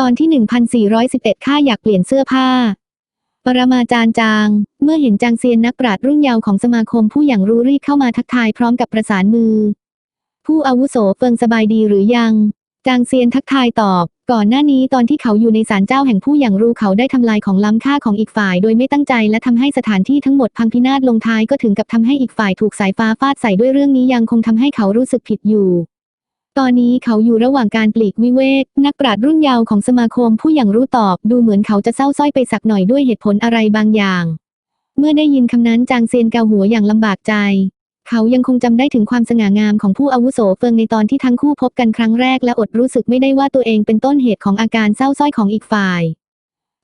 ตอนที่ 1411 ข้าอยากเปลี่ยนเสื้อผ้า ปรมาจารย์จาง เมื่อเห็นจางเซียนนักปราชญ์รุ่นเยาว์ของสมาคมผู้อย่างรู้รีบเข้ามาทักทายพร้อมกับประสานมือ ผู้อาวุโสเฟิงสบายดีหรือยัง จางเซียนทักทายตอบ ก่อนหน้านี้ตอนที่เขาอยู่ในศาลเจ้าแห่งผู้อย่างรู้เขาได้ทำลายของล้ำค่าของอีกฝ่าย โดยไม่ตั้งใจและทำให้สถานที่ทั้งหมดพังพินาศลงท้ายก็ถึงกับทำให้อีกฝ่ายถูกสายฟ้าฟาดใส่ด้วยเรื่องนี้ยังคงทำให้เขารู้สึกผิดอยู่ ตอนนี้เขาอยู่ระหว่างการปลีกวิเวก นักปราชญ์รุ่นยาวของสมาคมผู้อย่างรู้ตอบ ดูเหมือนเขาจะเศร้าสร้อยไปสักหน่อยด้วยเหตุผลอะไรบางอย่าง เมื่อได้ยินคำนั้นจางเซียนเกาหัวอย่างลำบากใจ เขายังคงจำได้ถึงความสง่างามของผู้อาวุโสเฟิงในตอนที่ทั้งคู่พบกันครั้งแรกและอดรู้สึกไม่ได้ว่าตัวเองเป็นต้นเหตุของอาการเศร้าสร้อยของอีกฝ่าย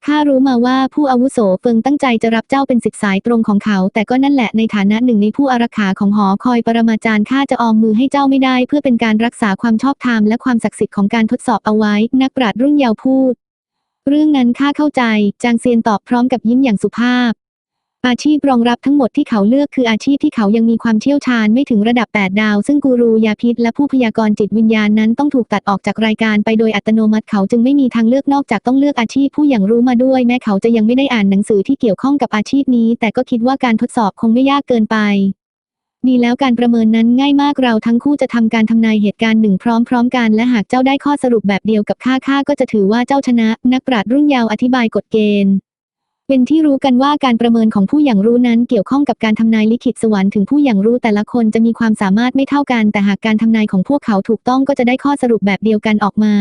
ข้ารู้มาว่าผู้อาวุโสเฟิงตั้งใจจะรับเจ้าเป็นศิษย์สายตรงของเขา แต่ก็นั่นแหละในฐานะหนึ่งในผู้อารักขาของหอคอยปรมาจารย์ข้าจะออมมือให้เจ้าไม่ได้ เพื่อเป็นการรักษาความชอบธรรมและความศักดิ์สิทธิ์ของการทดสอบเอาไว้ นักปราชญ์รุ่นเยาว์พูด เรื่องนั้นข้าเข้าใจ จางเซียนตอบพร้อมกับยิ้มอย่างสุภาพ อาชีพรองรับทั้งหมดที่เขาเลือกคืออาชีพที่เขายังมีความเชี่ยวชาญไม่ถึงระดับ 8 ดาว ซึ่งกูรูยาพิษและผู้พยากรณ์จิตวิญญาณนั้นต้องถูกตัดออกจากรายการไปโดยอัตโนมัติเขาจึงไม่มีทางเลือกนอกจากต้องเลือกอาชีพผู้อย่างรู้มาด้วย แม้เขาจะยังไม่ได้อ่านหนังสือที่เกี่ยวข้องกับอาชีพนี้ แต่ก็คิดว่าการทดสอบคงไม่ยากเกินไปดีแล้วการประเมินนั้นง่ายมากเราทั้งคู่จะทำการทำนายเหตุการณ์หนึ่งพร้อมๆ กันและหากเจ้าได้ข้อสรุปแบบเดียวกับข้าข้าก็จะถือว่าเจ้าชนะ นักปราชญ์รุ่นยาวอธิบายกฎเกณฑ์ เป็นที่รู้กันว่าการประเมินของผู้อย่างรู้นั้นเกี่ยวข้องกับการทำนายลิขิตสวรรค์ถึงผู้อย่างรู้แต่ละคนจะมีความสามารถไม่เท่ากัน แต่หากการทำนายของพวกเขาถูกต้องก็จะได้ข้อสรุปแบบเดียวกันออกมา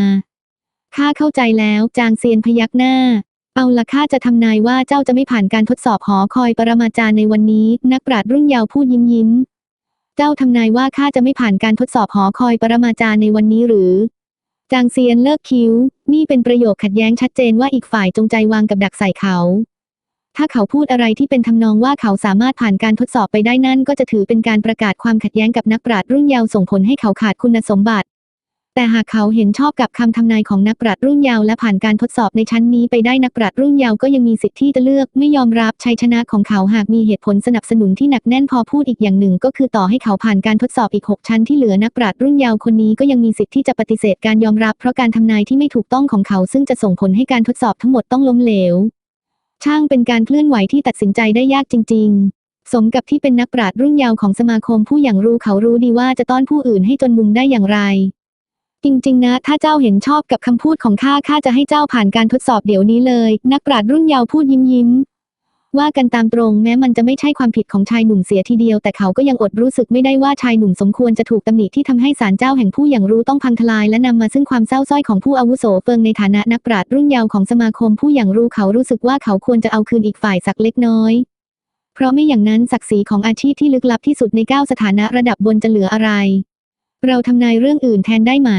ข้าเข้าใจแล้วจางเซียนพยักหน้า เอาละข้าจะทำนายว่าเจ้าจะไม่ผ่านการทดสอบหอคอยปรมาจารย์ในวันนี้ นักปราชญ์รุ่นเยาว์พูดยิ้มยิ้ม เจ้าทำนายว่าข้าจะไม่ผ่านการทดสอบหอคอยปรมาจารย์ในวันนี้หรือจางเซียนเลิกคิ้ว นี่เป็นประโยคขัดแย้งชัดเจนว่าอีกฝ่ายจงใจวางกับดักใส่เขา ถ้าเขาพูดอะไรที่เป็นทำนองว่าเขาสามารถผ่านการทดสอบไปได้นั่นก็จะถือเป็นการประกาศความขัดแย้งกับนักปราชญ์รุ่นเยาว์ส่งผลให้เขาขาดคุณสมบัติ แต่หากเขาเห็นชอบกับคำทำนายของนักปราชญ์รุ่นเยาว์และผ่านการทดสอบในชั้นนี้ไปได้นักปราชญ์รุ่นเยาว์ก็ยังมีสิทธิ์ที่จะเลือกไม่ยอมรับชัยชนะของเขาหากมีเหตุผลสนับสนุนที่หนักแน่นพอพูดอีกอย่างหนึ่ง ก็คือต่อให้เขาผ่านการทดสอบอีก 6 ชั้นที่เหลือนักปราชญ์รุ่นเยาว์คนนี้ก็ยังมีสิทธิ์ที่จะปฏิเสธการยอมรับเพราะการทำนายที่ไม่ถูกต้องของเขา ซึ่งจะส่งผลให้การทดสอบทั้งหมดต้องล้มเหลว ช่างเป็นการเคลื่อนไหวที่ตัดสินใจได้ยากจริง ๆ สมกับที่เป็นนักปราชญ์รุ่นเยาว์ของสมาคมผู้อย่างรู้เขารู้ดีว่าจะต้อนผู้อื่นให้จนมุมได้อย่างไร จริงๆ นะ ถ้าเจ้าเห็นชอบกับคำพูดของข้าข้าจะให้เจ้าผ่านการทดสอบเดี๋ยวนี้เลย นักปราชญ์รุ่นเยาว์พูดยิ้มยิ้ม ว่ากันตามตรงแม้มันจะไม่ใช่ความผิดของชายหนุ่มเสียทีเดียว แต่เขาก็ยังอดรู้สึกไม่ได้ว่าชายหนุ่มสมควรจะถูกตำหนิที่ทำให้ศาลเจ้าแห่งผู้อย่างรู้ต้องพังทลายและนำมาซึ่งความเศร้าส้อยของผู้อาวุโสเฟิงในฐานะนักปราชญ์รุ่นเยาว์ของสมาคมผู้อย่างรู้เขารู้สึกว่าเขาควรจะเอาคืนอีกฝ่ายสักเล็กน้อย เพราะไม่อย่างนั้นศักดิ์ศรีของอาชีพที่ลึกลับที่สุดในเก้าสถานะระดับบนจะเหลืออะไร เราทำนายเรื่องอื่นแทนได้ไหม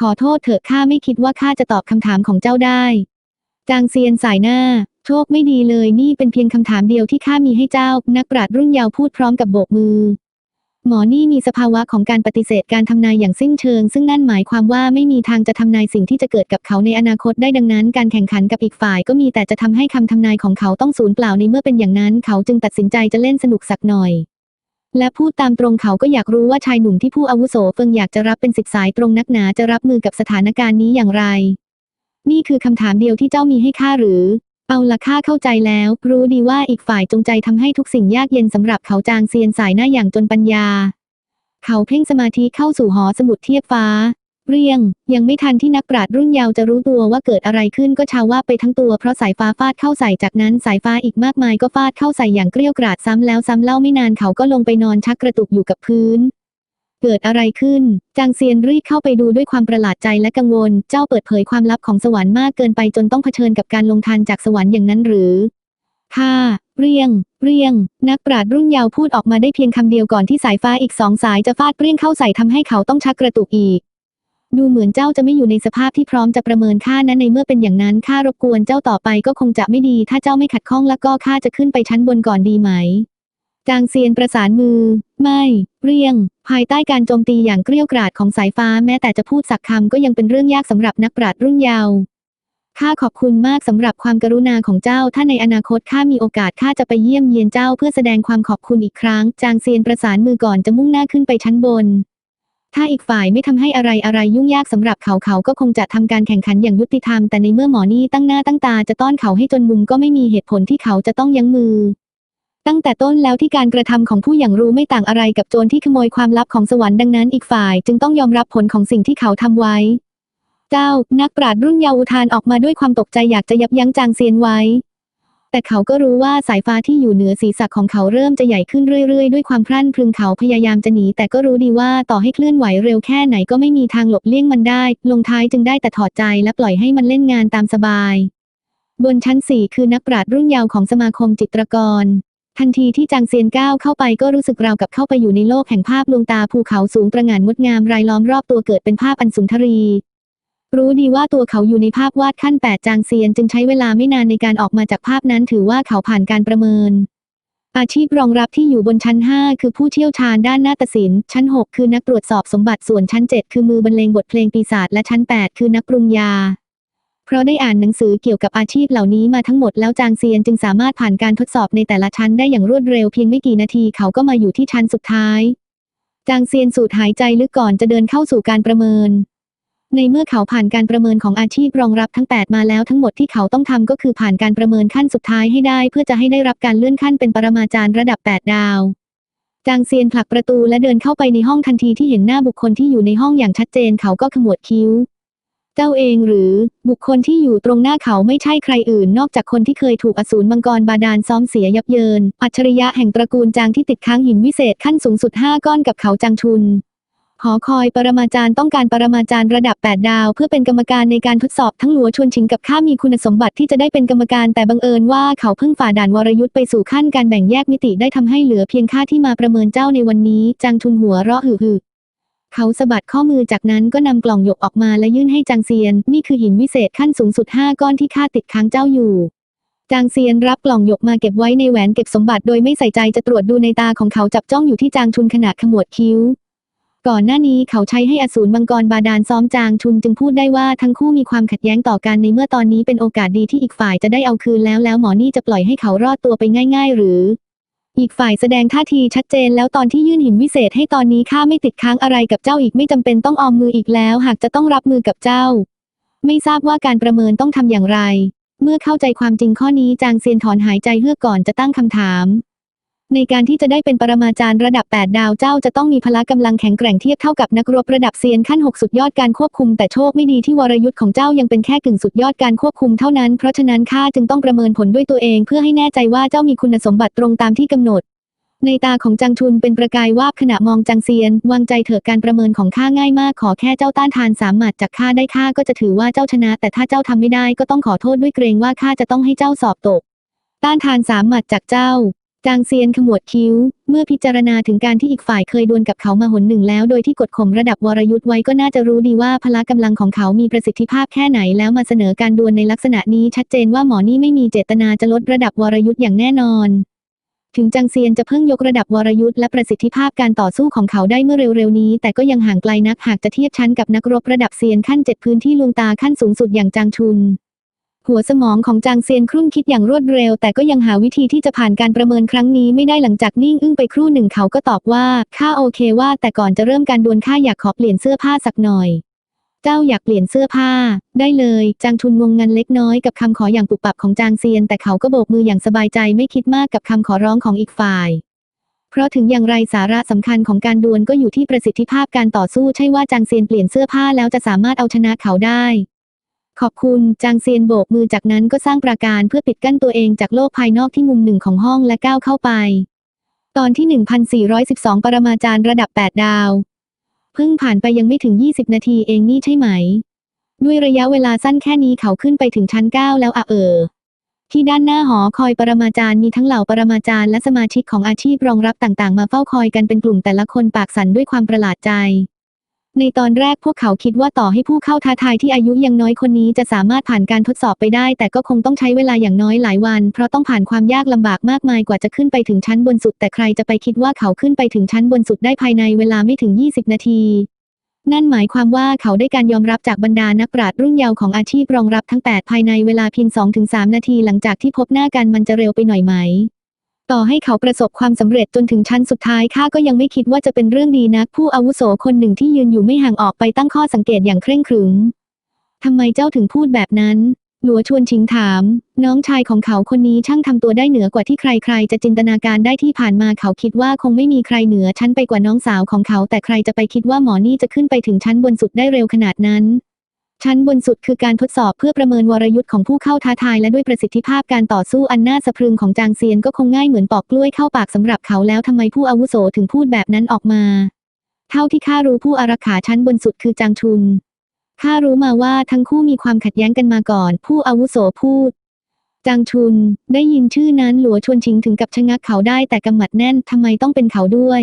ขอโทษเถอะข้าไม่คิดว่าข้าจะตอบคำถามของเจ้าได้ จางเซียนสายหน้า โชคไม่ดีเลยนี่เป็นเพียงคำถามเดียวที่ข้ามีให้เจ้า นักปราชญ์รุ่นเยาวพูดพร้อมกับโบกมือ หมอนี่มีสภาวะของการปฏิเสธการทำนายอย่างสิ้นเชิง ซึ่งนั่นหมายความว่าไม่มีทางจะทำนายสิ่งที่จะเกิดกับเขาในอนาคตได้ดังนั้น การแข่งขันกับอีกฝ่ายก็มีแต่จะทำให้คำทำนายของเขาต้องสูญเปล่าในเมื่อเป็นอย่างนั้น เขาจึงตัดสินใจจะเล่นสนุกสักหน่อยและพูดตามตรงเขาก็อยากรู้ว่าชายหนุ่มที่ผู้อาวุโสเฟิงอยากจะรับเป็นสิทธิสายตรงนักหนาจะรับมือกับสถานการณ์นี้อย่างไร นี่คือคำถามเดียวที่เจ้ามีให้ข้าหรือ เอาละข้าเข้าใจแล้ว รู้ดีว่าอีกฝ่ายจงใจทำให้ทุกสิ่งยากเย็นสำหรับเขาจางเซียนสายหน้าอย่างจนปัญญา เขาเพ่งสมาธิเข้าสู่หอสมุดเทียบฟ้า เรียง ยังไม่ทันที่นักปราชญ์รุ่นยาวจะรู้ตัวว่าเกิดอะไรขึ้นก็ชาวว่าไปทั้งตัวเพราะสายฟ้าฟาดเข้าใส่จากนั้นสายฟ้าอีกมากมายก็ฟาดเข้าใส่อย่างเกลี้ยวกราดซ้ำแล้วซ้ำเล่าไม่นานเขาก็ลงไปนอนชักกระตุกอยู่กับพื้น เกิดอะไรขึ้น จางเซียนรีบเข้าไปดูด้วยความประหลาดใจและกังวล เจ้าเปิดเผยความลับของสวรรค์มากเกินไปจนต้องเผชิญกับการลงทันจากสวรรค์อย่างนั้นหรือค่ะเรียง เรียง นักปราชญ์รุ่นยาวพูดออกมาได้เพียงคำเดียวก่อนที่สายฟ้าอีกสองสายจะฟาดเปรี้ยงเข้าใส่ทำให้เขาต้องชักกระตุกอีก ดูเหมือนเจ้าจะไม่อยู่ในสภาพที่พร้อมจะประเมินค่านั้นในเมื่อเป็นอย่างนั้นข้ารบกวนเจ้าต่อไปก็คงจะไม่ดี ถ้าเจ้าไม่ขัดข้องแล้วก็ข้าจะขึ้นไปชั้นบนก่อนดีไหม จางเซียนประสานมือ ไม่ เรียง ภายใต้การโจมตีอย่างเกลี้ยวกราดของสายฟ้าแม้แต่จะพูดสักคำก็ยังเป็นเรื่องยากสำหรับนักปราชญ์รุ่นเยาว์ข้าขอบคุณมากสำหรับความกรุณาของเจ้า ถ้าในอนาคตข้ามีโอกาสข้าจะไปเยี่ยมเยียนเจ้าเพื่อแสดงความขอบคุณอีกครั้ง จางเซียนประสานมือก่อนจะมุ่งหน้าขึ้นไปชั้นบน ถ้าอีกฝ่ายไม่ทำให้อะไรอะไรยุ่งยากสำหรับเขาเขาก็คงจะทำการแข่งขันอย่างยุติธรรมแต่ในเมื่อหมอนี่ตั้งหน้าตั้งตาจะต้อนเขาให้จนมุมก็ไม่มีเหตุผลที่เขาจะต้องยั้งมือ ตั้งแต่ต้นแล้วที่การกระทำของผู้อย่างรู้ไม่ต่างอะไรกับโจรที่ขโมยความลับของสวรรค์ดังนั้นอีกฝ่ายจึงต้องยอมรับผลของสิ่งที่เขาทำไว้ เจ้า นักปราชญ์รุ่นเยาว์อุทานออกมาด้วยความตกใจอยากจะยับยั้งจางเซียนไว้ แต่เขาก็รู้ว่าสายฟ้าที่อยู่เหนือศีรษะของเขาเริ่มจะใหญ่ขึ้นเรื่อยๆ ด้วยความพรั่นพรึงเขาพยายามจะหนีแต่ก็รู้ดีว่าต่อให้เคลื่อนไหวเร็วแค่ไหนก็ไม่มีทางหลบเลี่ยงมันได้ ลงท้ายจึงได้แต่ถอดใจและปล่อยให้มันเล่นงานตามสบายบนชั้นสี่คือนักปราชญ์รุ่นยาวของสมาคมจิตรกร ทันทีที่จางเซียนก้าวเข้าไปก็รู้สึกราวกับเข้าไปอยู่ในโลกแห่งภาพลวงตาภูเขาสูงตระหง่านงดงามรายล้อมรอบตัวเกิดเป็นภาพอันสุนทรี รู้ดีว่าตัวเขาอยู่ในภาพวาดขั้นแปดจางเซียนจึงใช้เวลาไม่นานในการออกมาจากภาพนั้นถือว่าเขาผ่านการประเมิน อาชีพรองรับที่อยู่บนชั้น 5 คือผู้เชี่ยวชาญด้านนาฏศิลป์ชั้น 6 คือนักตรวจสอบสมบัติส่วนชั้น 7 คือมือบรรเลงบทเพลงปีศาจและชั้น 8 คือนักปรุงยา เพราะได้อ่านหนังสือเกี่ยวกับอาชีพเหล่านี้มาทั้งหมดแล้วจางเซียนจึงสามารถผ่านการทดสอบในแต่ละชั้นได้อย่างรวดเร็วเพียงไม่กี่นาทีเขาก็มาอยู่ที่ชั้นสุดท้าย จางเซียนสูดหายใจลึกก่อนจะเดินเข้าสู่การประเมิน ในเมื่อเขาผ่านการประเมินของอาชีพรองรับทั้ง 8 มาแล้วทั้งหมดที่เขาต้องทำก็คือผ่านการประเมินขั้นสุดท้ายให้ได้ เพื่อจะให้ได้รับการเลื่อนขั้นเป็นปรมาจารย์ระดับ 8 ดาวจางเซียนผลักประตูและเดินเข้าไปในห้องทันทีที่เห็นหน้าบุคคลที่อยู่ในห้องอย่างชัดเจนเขาก็ขมวดคิ้ว เจ้าเองหรือบุคคลที่อยู่ตรงหน้าเขาไม่ใช่ใครอื่น นอกจากคนที่เคยถูกอสูรมังกรบาดาลซ้อมเสียยับเยิน อัจฉริยะแห่งตระกูลจางที่ติดค้างหินวิเศษขั้นสูงสุด5ก้อนกับเขาจางชุนหอคอยปรมาจารย์ต้องการปรมาจารย์ระดับ 8 ดาว เพื่อเป็นกรรมการในการทดสอบทั้งหลัวชวนชิงกับข้ามีคุณสมบัติที่จะได้เป็นกรรมการแต่บังเอิญว่าเขาเพิ่งฝ่าด่านวรยุทธ์ไปสู่ขั้นการแบ่งแยกมิติได้ทำให้เหลือเพียงค่าที่มาประเมินเจ้าในวันนี้จางชุนหัวเราะหึ่ เขาสะบัดข้อมือจากนั้นก็นำกล่องหยกออกมาและยื่นให้จางเซียน นี่คือหินวิเศษขั้นสูงสุด5ก้อนที่ข้าติดค้างเจ้าอยู่ จางเซียนรับกล่องหยกมาเก็บไว้ในแหวนเก็บสมบัติโดยไม่ใส่ใจจะตรวจดูในตาของเขาจับจ้องอยู่ที่จางชุนขณะขมวดคิ้ว ก่อนหน้านี้เขาใช้ให้อสูรมังกรบาดาลซ้อมจางชุนจึงพูดได้ว่าทั้งคู่มีความขัดแย้งต่อกันในเมื่อตอนนี้เป็นโอกาสดีที่อีกฝ่ายจะได้เอาคืนแล้วแล้วหมอนี่จะปล่อยให้เขารอดตัวไปง่าย ๆ หรือ อีกฝ่ายแสดงท่าทีชัดเจนแล้วตอนที่ยื่นหินวิเศษให้ตอนนี้ข้าไม่ติดค้างอะไรกับเจ้าอีกไม่จำเป็นต้องออมมืออีกแล้ว หากจะต้องรับมือกับเจ้า ไม่ทราบว่าการประเมินต้องทำอย่างไร เมื่อเข้าใจความจริงข้อนี้จางเซียนถอนหายใจเฮือกก่อนจะตั้งคำถาม ในการที่จะได้เป็นปรมาจารย์ระดับ 8 ดาวเจ้าจะต้องมีพละกำลังแข็งแกร่งเทียบเท่ากับนักรบระดับเซียนขั้น 6 สุดยอดการควบคุมแต่โชคไม่ดีที่วรยุทธ์ของเจ้ายังเป็นแค่กึ่งสุดยอดการควบคุมเท่านั้นเพราะฉะนั้นข้าจึงต้องประเมินผลด้วยตัวเองเพื่อให้แน่ใจว่าเจ้ามีคุณสมบัติตรงตามที่กำหนด ในตาของจังชุนเป็นประกายวาบขณะมองจังเซียน วางใจเถอะการประเมินของข้าง่ายมากขอแค่เจ้าต้านทานสามหมัดจากข้าได้ข้าก็จะถือว่าเจ้าชนะ แต่ถ้าเจ้าทำไม่ได้ก็ต้องขอโทษด้วยเกรงว่าข้าจะต้องให้เจ้าสอบตก ต้านทานสามหมัดจากเจ้า จางเซียนขมวดคิ้ว เมื่อพิจารณาถึงการที่อีกฝ่ายเคยดวลกับเขามาหนหนึ่งแล้ว โดยที่กดข่มระดับวรยุทธ์ไว้ก็น่าจะรู้ดีว่าพละกำลังของเขามีประสิทธิภาพแค่ไหนแล้วมาเสนอการดวลในลักษณะนี้ชัดเจนว่าหมอนี่ไม่มีเจตนาจะลดระดับวรยุทธ์อย่างแน่นอน ถึงจังเซียนจะเพิ่งยกระดับวรยุทธ์และประสิทธิภาพการต่อสู้ของเขาได้เมื่อเร็วๆนี้ แต่ก็ยังห่างไกลนักหากจะเทียบชั้นกับนักรบระดับเซียนขั้นเจ็ดพื้นที่ลวงตาขั้นสูงสุดอย่างจางชุน หัวสมองของจางเซียนครุ่นคิดอย่างรวดเร็ว แต่ก็ยังหาวิธีที่จะผ่านการประเมินครั้งนี้ไม่ได้หลังจากนิ่งอึ้งไปครู่หนึ่งเขาก็ตอบว่าข้าโอเคว่าแต่ก่อนจะเริ่มการดวลข้าอยากขอเปลี่ยนเสื้อผ้าสักหน่อย เจ้าอยากเปลี่ยนเสื้อผ้า ได้เลย จางชุนงงงันเล็กน้อยกับคำขออย่างปุบปับของจางเซียน แต่เขาก็โบกมืออย่างสบายใจไม่คิดมากกับคำขอร้องของอีกฝ่ายเพราะถึงอย่างไรสาระสำคัญของการดวลก็อยู่ที่ประสิทธิภาพการต่อสู้ใช่ว่าจางเซียนเปลี่ยนเสื้อผ้าแล้วจะสามารถเอาชนะเขาได้ ขอบคุณจางเซียนโบกมือจากนั้นก็สร้างปราการเพื่อปิดกั้นตัวเองจากโลกภายนอกที่มุมหนึ่งของห้องและก้าวเข้าไป ตอนที่ 1412 ปรมาจารย์ระดับ 8 ดาว เพิ่งผ่านไปยังไม่ถึง 20 นาทีเองนี่ใช่ไหม ด้วยระยะเวลาสั้นแค่นี้เขาขึ้นไปถึงชั้น 9 แล้วอะเออ ที่ด้านหน้าหอคอยปรมาจารย์มีทั้งเหล่าปรมาจารย์และสมาชิกของอาชีพรองรับต่างๆ มาเฝ้าคอยกันเป็นกลุ่มแต่ละคนปากสั่นด้วยความประหลาดใจ ในตอนแรกพวกเขาคิดว่าต่อให้ผู้เข้าท้าทายที่อายุยังน้อยคนนี้จะสามารถผ่านการทดสอบไปได้ แต่ก็คงต้องใช้เวลาอย่างน้อยหลายวัน เพราะต้องผ่านความยากลำบากมากมายกว่าจะขึ้นไปถึงชั้นบนสุด แต่ใครจะไปคิดว่าเขาขึ้นไปถึงชั้นบนสุดได้ภายในเวลาไม่ถึง 20 นาที นั่นหมายความว่าเขาได้การยอมรับจากบรรดานักปราชญ์รุ่นเยาว์ของอาชีพรองรับทั้ง 8 ภายในเวลาเพียง 2-3 นาที หลังจากที่พบหน้ากันมันจะเร็วไปหน่อยไหม ต่อให้เขาประสบความสำเร็จจนถึงชั้นสุดท้ายข้าก็ยังไม่คิดว่าจะเป็นเรื่องดีนัก ผู้อาวุโสคนหนึ่งที่ยืนอยู่ไม่ห่างออกไปตั้งข้อสังเกตอย่างเคร่งครึมทำไมเจ้าถึงพูดแบบนั้น หลัวชวนชิงถาม น้องชายของเขาคนนี้ช่างทำตัวได้เหนือกว่าที่ใครๆ จะจินตนาการได้ที่ผ่านมาเขาคิดว่าคงไม่มีใครเหนือชั้นไปกว่าน้องสาวของเขา แต่ใครจะไปคิดว่าหมอนี่จะขึ้นไปถึงชั้นบนสุดได้เร็วขนาดนั้น ชั้นบนสุดคือการทดสอบเพื่อประเมินวรยุทธ์ของผู้เข้าท้าทายและด้วยประสิทธิภาพการต่อสู้อันน่าสะพรึงของจางเซียนก็คงง่ายเหมือนปอกกล้วยเข้าปากสำหรับเขาแล้วทำไมผู้อาวุโสถึงพูดแบบนั้นออกมา เท่าที่ข้ารู้ผู้อารักขาชั้นบนสุดคือจางชุนข้ารู้มาว่าทั้งคู่มีความขัดแย้งกันมาก่อน ผู้อาวุโสพูดจางชุน ได้ยินชื่อนั้นหลัวชวนชิงถึงกับชะงักเขาได้แต่กำหมัดแน่นทำไมต้องเป็นเขาด้วย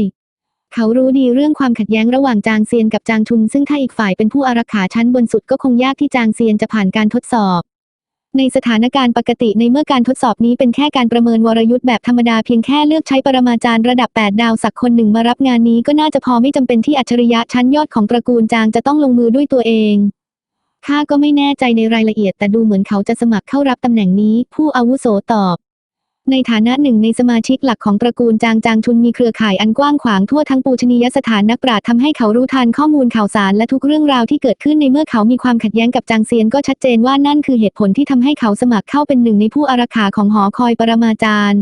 เขารู้ดีเรื่องความขัดแย้งระหว่างจางเซียนกับจางชุนซึ่งถ้าอีกฝ่ายเป็นผู้อารักขาชั้นบนสุดก็คงยากที่จางเซียนจะผ่านการทดสอบ ในสถานการณ์ปกติในเมื่อการทดสอบนี้เป็นแค่การประเมินวรยุทธ์แบบธรรมดาเพียงแค่เลือกใช้ปรมาจารย์ระดับ 8 ดาวสักคนหนึ่งมารับงานนี้ก็น่าจะพอไม่จำเป็นที่อัจฉริยะชั้นยอดของตระกูลจางจะต้องลงมือด้วยตัวเองข้าก็ไม่แน่ใจในรายละเอียดแต่ดูเหมือนเขาจะสมัครเข้ารับตำแหน่งนี้ ผู้อาวุโสตอบ ในฐานะหนึ่งในสมาชิกหลักของตระกูลจางจางชุนมีเครือข่ายอันกว้างขวางทั่วทั้งปูชนียสถานนักปราชญ์ทำให้เขารู้ทันข้อมูลข่าวสารและทุกเรื่องราวที่เกิดขึ้นในเมื่อเขามีความขัดแย้งกับจางเซียนก็ชัดเจนว่านั่นคือเหตุผลที่ทำให้เขาสมัครเข้าเป็นหนึ่งในผู้อารักขาของหอคอยปรมาจารย์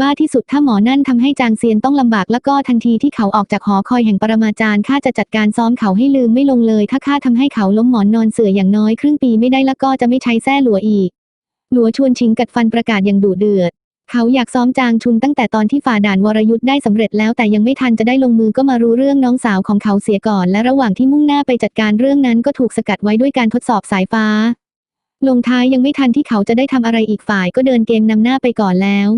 บ้าที่สุดถ้าหมอนั่นทำให้จางเซียนต้องลำบากแล้วก็ทันทีที่เขาออกจากหอคอยแห่งปรมาจารย์ข้าจะจัดการซ้อมเขาให้ลืมไม่ลงเลย ถ้าข้าทำให้เขาล้มหมอนนอนเสื่ออย่างน้อยครึ่งปีไม่ได้แล้วก็จะไม่ใช้แส้หลัวอีก หลัวชวนชิงกัดฟันประกาศอย่างดุเดือด เขาอยากซ้อมจางชุนตั้งแต่ตอนที่ฝ่าด่านวรยุทธ์ได้สำเร็จแล้วแต่ยังไม่ทันจะได้ลงมือก็มารู้เรื่องน้องสาวของเขาเสียก่อน และระหว่างที่มุ่งหน้าไปจัดการเรื่องนั้นก็ถูกสกัดไว้ด้วยการทดสอบสายฟ้า ลงท้ายยังไม่ทันที่เขาจะได้ทำอะไรอีกฝ่ายก็เดินเกมนำหน้าไปก่อนแล้ว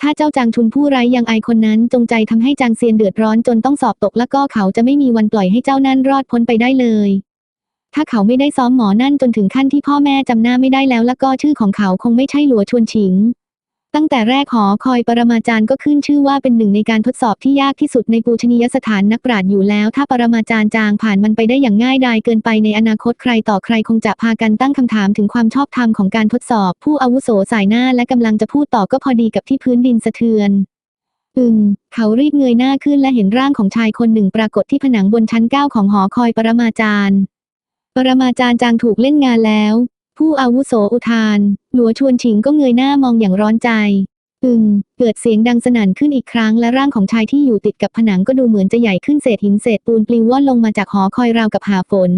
ถ้าเจ้าจางชุนผู้ไร้ยังอายคนนั้นจงใจทำให้จางเซียนเดือดร้อนจนต้องสอบตกแล้วก็เขาจะไม่มีวันปล่อยให้เจ้านั่นรอดพ้นไปได้เลย ถ้าเขาไม่ได้ซ้อมหมอนั่นจนถึงขั้นที่พ่อแม่จำหน้าไม่ได้แล้วแล้วก็ชื่อของเขาคงไม่ใช่หลัวชวนฉิง ตั้งแต่แรกหอคอยปรมาจารย์ก็ขึ้นชื่อว่าเป็นหนึ่งในการทดสอบที่ยากที่สุดในปูชนียสถานนักปราชญ์อยู่แล้ว ถ้าปรมาจารย์จางผ่านมันไปได้อย่างง่ายดายเกินไปในอนาคตใครต่อใครคงจะพากันตั้งคำถามถึงความชอบธรรมของการทดสอบ ผู้อาวุโสสายหน้าและกำลังจะพูดต่อก็พอดีกับที่พื้นดินสะเทือนอึงเขารีบเงยหน้าขึ้นและเห็นร่างของชายคนหนึ่งปรากฏที่ผนังบนชั้นเก้าของหอคอยปรมาจารย์ ปรมาจารย์จางถูกเล่นงานแล้ว ผู้อาวุโสอุทาน หลัวชวนฉิงก็เงยหน้ามองอย่างร้อนใจ อึงเกิดเสียงดังสนั่นขึ้นอีกครั้งและร่างของชายที่อยู่ติดกับผนังก็ดูเหมือนจะใหญ่ขึ้นเศษหินเศษปูนปลิวว่อนลงมาจากหอคอยราวกับหาฝน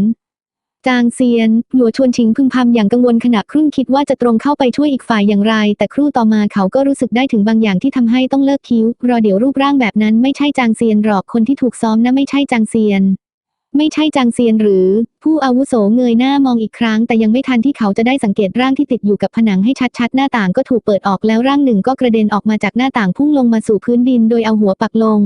จางเซียน หลัวชวนชิงพึมพำอย่างกังวลขณะครุ่นคิดว่าจะตรงเข้าไปช่วยอีกฝ่ายอย่างไร แต่ครู่ต่อมาเขาก็รู้สึกได้ถึงบางอย่างที่ทำให้ต้องเลิกคิ้ว รอเดี๋ยวรูปร่างแบบนั้นไม่ใช่จางเซียนหรอกคนที่ถูกซ้อมนะไม่ใช่จางเซียน ไม่ใช่จางเซียนหรือ ผู้อาวุโสเงยหน้ามองอีกครั้ง แต่ยังไม่ทันที่เขาจะได้สังเกตร่างที่ติดอยู่กับผนังให้ชัดๆ หน้าต่างก็ถูกเปิดออกแล้วร่างหนึ่งก็กระเด็นออกมาจากหน้าต่างพุ่งลงมาสู่พื้นดินโดยเอาหัวปักลง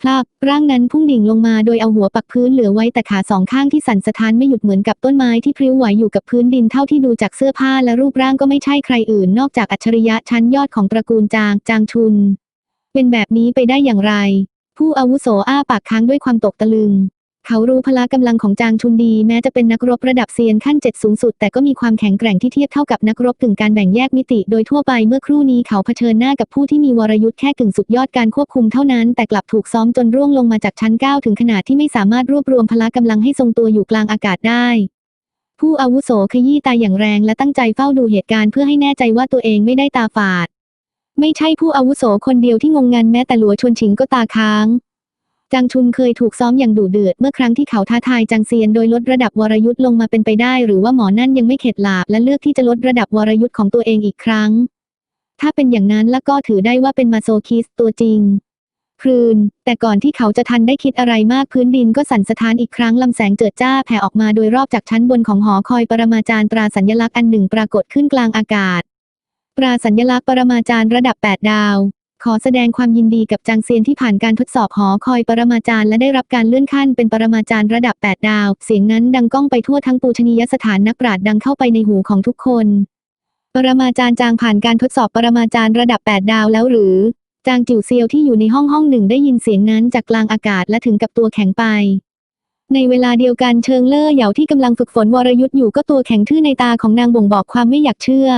พลาบร่างนั้นพุ่งดิ่งลงมาโดยเอาหัวปักพื้นเหลือไว้แต่ขาสองข้างที่สั่นสะท้านไม่หยุดเหมือนกับต้นไม้ที่พลิ้วไหวอยู่กับพื้นดินเท่าที่ดูจากเสื้อผ้าและรูปร่างก็ไม่ใช่ใครอื่น นอกจากอัจฉริยะชั้นยอดของตระกูลจางจางชุน เป็นแบบนี้ไปได้อย่างไร ผู้อาวุโสอ้าปากค้างด้วยความตกตะลึง เขารู้พละกำลังของจางชุนดีแม้จะเป็นนักรบระดับเซียนขั้นเจ็ดสูงสุด แต่ก็มีความแข็งแกร่งที่เทียบเท่ากับนักรบกึ่งการแบ่งแยกมิติ โดยทั่วไปเมื่อครู่นี้เขาเผชิญหน้ากับผู้ที่มีวรยุทธ์แค่กึ่งสุดยอดการควบคุมเท่านั้น แต่กลับถูกซ้อมจนร่วงลงมาจากชั้น 9 ถึงขนาดที่ไม่สามารถรวบรวมพละกำลังให้ทรงตัวอยู่กลางอากาศได้ ผู้อาวุโสขยี้ตาอย่างแรงและตั้งใจเฝ้าดูเหตุการณ์เพื่อให้แน่ใจว่าตัวเองไม่ได้ตาฝาด ไม่ใช่ผู้อาวุโสคนเดียวที่งงงันแม้แต่หลัวชวนฉิงก็ตาค้าง จางชุนเคยถูกซ้อมอย่างดุเดือดเมื่อครั้งที่เขาท้าทายจางเซียนโดยลดระดับวรยุทธ์ลงมาเป็นไปได้ หรือว่าหมอนั่นยังไม่เข็ดหลาบและเลือกที่จะลดระดับวรยุทธ์ของตัวเองอีกครั้ง ถ้าเป็นอย่างนั้นแล้วก็ถือได้ว่าเป็นมาโซคิสตัวจริงครืน แต่ก่อนที่เขาจะทันได้คิดอะไรมากพื้นดินก็สั่นสะท้านอีกครั้งลำแสงเจิดจ้าแผ่ออกมาโดยรอบจากชั้นบนของหอคอยปรมาจารย์ตราสัญลักษณ์อันหนึ่งปรากฏขึ้นกลางอากาศ ตราสัญลักษณ์ปรมาจารย์ระดับ 8 ดาว ขอแสดงความยินดีกับจางเซียนที่ผ่านการทดสอบหอคอยปรมาจารย์และได้รับการเลื่อนขั้นเป็นปรมาจารย์ระดับ 8 ดาว เสียงนั้นดังก้องไปทั่วทั้งปูชนียสถานนักปราชญ์ดังเข้าไปในหูของทุกคน ปรมาจารย์จางผ่านการทดสอบปรมาจารย์ระดับ 8 ดาวแล้วหรือ จางจิ๋วเซียวที่อยู่ในห้องห้องหนึ่งได้ยินเสียงนั้นจากกลางอากาศและถึงกับตัวแข็งไป ในเวลาเดียวกันเชิงเล่อเหยาที่กำลังฝึกฝนวรยุทธ์อยู่ก็ตัวแข็งทื่อในตาของนางบ่งบอกความไม่อยากเชื่อ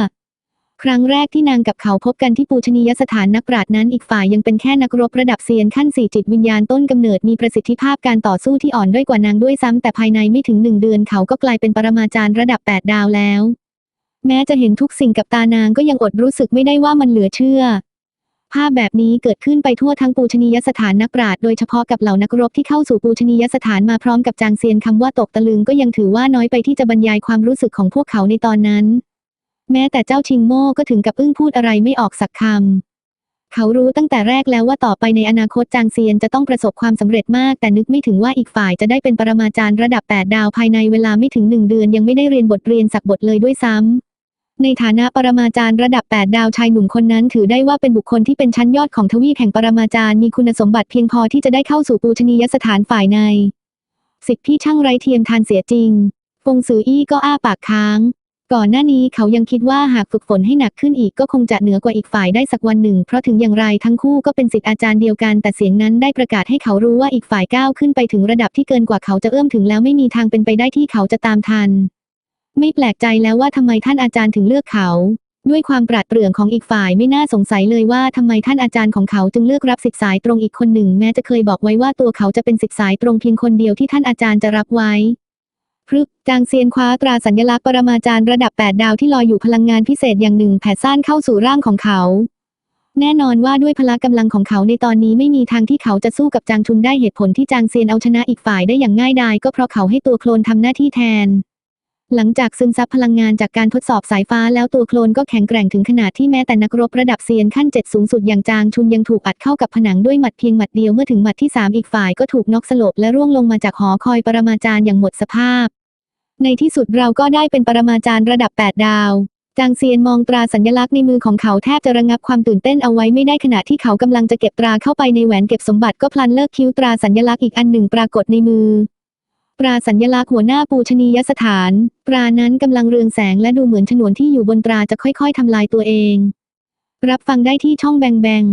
ครั้งแรกที่นางกับเขาพบกันที่ปูชนียสถานนักปราชญ์นั้นอีกฝ่ายยังเป็นแค่นักรบระดับเซียนขั้นสี่จิตวิญญาณต้นกำเนิดมีประสิทธิภาพการต่อสู้ที่อ่อนด้อยกว่านางด้วยซ้ำแต่ภายในไม่ถึงหนึ่งเดือนเขาก็กลายเป็นปรมาจารย์ระดับแปดดาวแล้ว แม้จะเห็นทุกสิ่งกับตานางก็ยังอดรู้สึกไม่ได้ว่ามันเหลือเชื่อ ภาพแบบนี้เกิดขึ้นไปทั่วทั้งปูชนียสถานนักปราชญ์โดยเฉพาะกับเหล่านักรบที่เข้าสู่ปูชนียสถานมาพร้อมกับจางเซียนคำว่าตกตะลึงก็ยังถือว่าน้อยไปที่จะบรรยายความรู้สึกของพวกเขาในตอนนั้น แม้แต่เจ้าชิงโม่ก็ถึงกับอึ้งพูดอะไรไม่ออกสักคำ เขารู้ตั้งแต่แรกแล้วว่าต่อไปในอนาคตจางเซียนจะต้องประสบความสำเร็จมาก แต่นึกไม่ถึงว่าอีกฝ่ายจะได้เป็นปรมาจารย์ระดับ 8 ดาวภายในเวลาไม่ถึงหนึ่งเดือนยังไม่ได้เรียนบทเรียนสักบทเลยด้วยซ้ำในฐานะปรมาจารย์ระดับ 8 ดาวชายหนุ่มคนนั้นถือได้ว่าเป็นบุคคลที่เป็นชั้นยอดของทวีปแห่งปรมาจารย์มีคุณสมบัติเพียงพอที่จะได้เข้าสู่ปูชนียสถานฝ่ายใน สิทธิพี่ช่างไร้เทียมทานเสียจริงฟงซืออี้ก็อ้าปากค้าง ก่อนหน้านี้เขายังคิดว่าหากฝึกฝนให้หนักขึ้นอีกก็คงจะเหนือกว่าอีกฝ่ายได้สักวันหนึ่ง เพราะถึงอย่างไรทั้งคู่ก็เป็นศิษย์อาจารย์เดียวกัน แต่เสียงนั้นได้ประกาศให้เขารู้ว่าอีกฝ่ายก้าวขึ้นไปถึงระดับที่เกินกว่าเขาจะเอื้อมถึงแล้วไม่มีทางเป็นไปได้ที่เขาจะตามทัน ไม่แปลกใจแล้วว่าทำไมท่านอาจารย์ถึงเลือกเขา ด้วยความปราดเปรื่องของอีกฝ่ายไม่น่าสงสัยเลยว่าทำไมท่านอาจารย์ของเขาจึงเลือกรับสิทธิสายตรงอีกคนหนึ่ง แม้จะเคยบอกไว้ว่าตัวเขาจะเป็นสิทธิสายตรงเพียงคนเดียวที่ท่านอาจารย์จะรับไว้ พรึกจางเซียนคว้าตราสัญลักษณ์ปรมาจารย์ระดับ 8 ดาวที่ลอยอยู่พลังงานพิเศษอย่างหนึ่งแผ่ซ่านเข้าสู่ร่างของเขา แน่นอนว่าด้วยพละกำลังของเขาในตอนนี้ไม่มีทางที่เขาจะสู้กับจางชุนได้เหตุผลที่จางเซียนเอาชนะอีกฝ่ายได้อย่างง่ายดายก็เพราะเขาให้ตัวโคลนทำหน้าที่แทน หลังจากซึมซับพลังงานจากการทดสอบสายฟ้าแล้วตัวโคลนก็แข็งแกร่งถึงขนาดที่แม้แต่นักรบระดับเซียนขั้นเจ็ดสูงสุดอย่างจางชุนยังถูกอัดเข้ากับผนังด้วยหมัดเพียงหมัดเดียวเมื่อถึงหมัดที่สามอีกฝ่ายก็ถูกน็อกสลบและร่วงลงมาจากหอคอยปรมาจารย์อย่างหมดสภาพ ในที่สุดเราก็ได้เป็นปรมาจารย์ระดับ 8 ดาว จางเซียนมองตราสัญลักษณ์ในมือของเขาแทบจะระงับความตื่นเต้นเอาไว้ไม่ได้ขณะที่เขากำลังจะเก็บตราเข้าไปในแหวนเก็บสมบัติก็พลันเลิกคิ้วตราสัญลักษณ์อีกอันหนึ่งปรากฏในมือตราสัญลักษณ์หัวหน้าปูชนียสถาน ตรานั้นกำลังเรืองแสงและดูเหมือนฉนวนที่อยู่บนตราจะค่อยๆทำลายตัวเอง รับฟังได้ที่ช่องแบงแบง